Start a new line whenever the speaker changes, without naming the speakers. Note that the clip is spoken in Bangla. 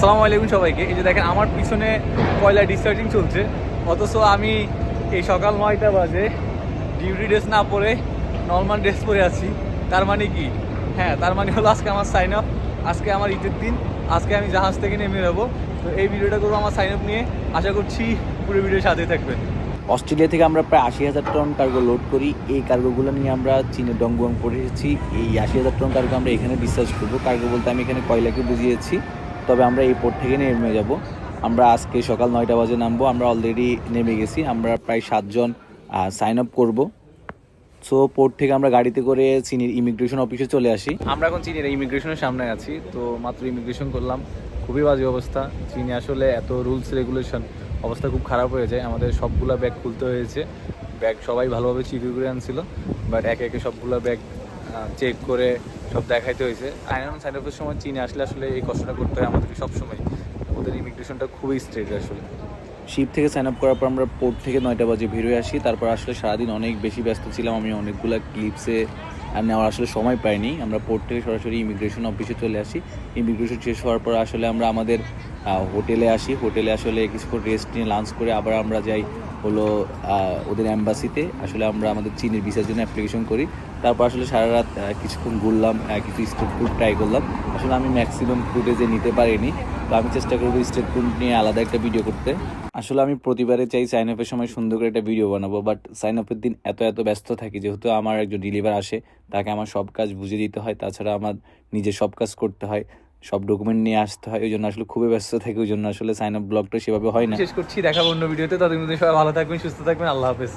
আসসালামু আলাইকুম সবাইকে। এই যে দেখেন, আমার পিছনে কয়লা ডিসচার্জিং চলছে। অথচ আমি এই সকাল নয়টা বাজে ডিউটি ড্রেস না পরে নর্মাল ড্রেস পরে আছি। তার মানে কি? হ্যাঁ তার মানে হলো আজকে আমার সাইন আপ আজকে আমার ঈদের দিন। আজকে আমি জাহাজ থেকে নেমে যাব। তো এই ভিডিওটা করব আমার সাইন আপ নিয়ে। আশা করছি পুরো ভিডিও সাথে থাকবেন।
অস্ট্রেলিয়া থেকে আমরা প্রায় আশি হাজার টন কার্গো লোড করি। এই কার্গোগুলো নিয়ে আমরা চীনে ডংগুয়াং পড়ে এসেছি এই আশি হাজার টন কার্গো আমরা এখানে ডিসচার্জ করব। কার্গো বলতে আমি এখানে কয়লাকে বুঝিয়েছি। তবে আমরা এই পোর্ট থেকে নেমে যাব। আমরা আজকে সকাল নয়টা বাজে নামবো। আমরা অলরেডি নেমে গেছি। আমরা প্রায় সাতজন সাইন আপ করব। সো পোর্ট থেকে আমরা গাড়িতে করে চীনের ইমিগ্রেশন অফিসে চলে আসি।
আমরা এখন চীনের ইমিগ্রেশনের সামনে আছি। তো মাত্র ইমিগ্রেশন করলাম। খুবই বাজে অবস্থা। চীনে আসলে এত রুলস রেগুলেশন অবস্থা খুব খারাপ হয়ে যায়। আমাদের সবগুলো ব্যাগ খুলতে হয়েছে। ব্যাগ সবাই ভালোভাবে চিপি করে আনছিল। বাট একে একে সবগুলো ব্যাগ চেক করে সব দেখাইতে হয়েছে আইন সাইন আপের সময় চীনে আসলে আসলে এই কষ্টটা করতে হয় আমাদেরকে সবসময়। ওদের ইমিগ্রেশনটা খুবই স্ট্রেট আসলে।
শিপ থেকে সাইন আপ করার পর আমরা পোর্ট থেকে নয়টা বাজে বেরোয় আসি। তারপর আসলে সারাদিন অনেক বেশি ব্যস্ত ছিলাম আমি। অনেকগুলো ক্লিপসে আর নেওয়ার আসলে সময় পাইনি। আমরা পোর্ট থেকে সরাসরি ইমিগ্রেশন অফিসে চলে আসি। ইমিগ্রেশন শেষ হওয়ার পর আসলে আমরা আমাদের হোটেলে আসি। হোটেলে আসলে কিছুক্ষণ রেস্ট নিয়ে লাঞ্চ করে আবার আমরা যাই হলো ওদের অ্যাম্বাসিতে আসলে আমরা আমাদের চীনের ভিসার জন্য অ্যাপ্লিকেশন করি। তারপর আসলে সারা রাত কিছুক্ষণ ঘুরলাম কিছু স্ট্রিট ফুড ট্রাই করলাম। আসলে আমি ম্যাক্সিমাম ফুটেজে নিতে পারিনি। তো আমি চেষ্টা করব স্ট্রিট ফুড নিয়ে আলাদা একটা ভিডিও করতে। আসলে আমি প্রতিবারে চাই সাইন আপের সময় সুন্দর করে একটা ভিডিও বানাবো। বাট সাইন আপের দিন এত এত ব্যস্ত থাকি, যেহেতু আমার একজন ডেলিভার আসে, তাকে আমার সব কাজ বুঝে দিতে হয়। তাছাড়া আমার নিজে সব কাজ করতে হয়। সব ডকুমেন্ট নিয়ে আসতে হয় ওই জন্য আসলে খুবই ব্যস্ত থাকে ওই জন্য আসলে সাইন আপ ব্লগটা সেভাবে হয় না।
শেষ করছি, দেখাবো অন্য ভিডিওতে ততদিন সবাই ভালো থাকবেন, সুস্থ থাকবেন, আল্লাহ হাফেজ।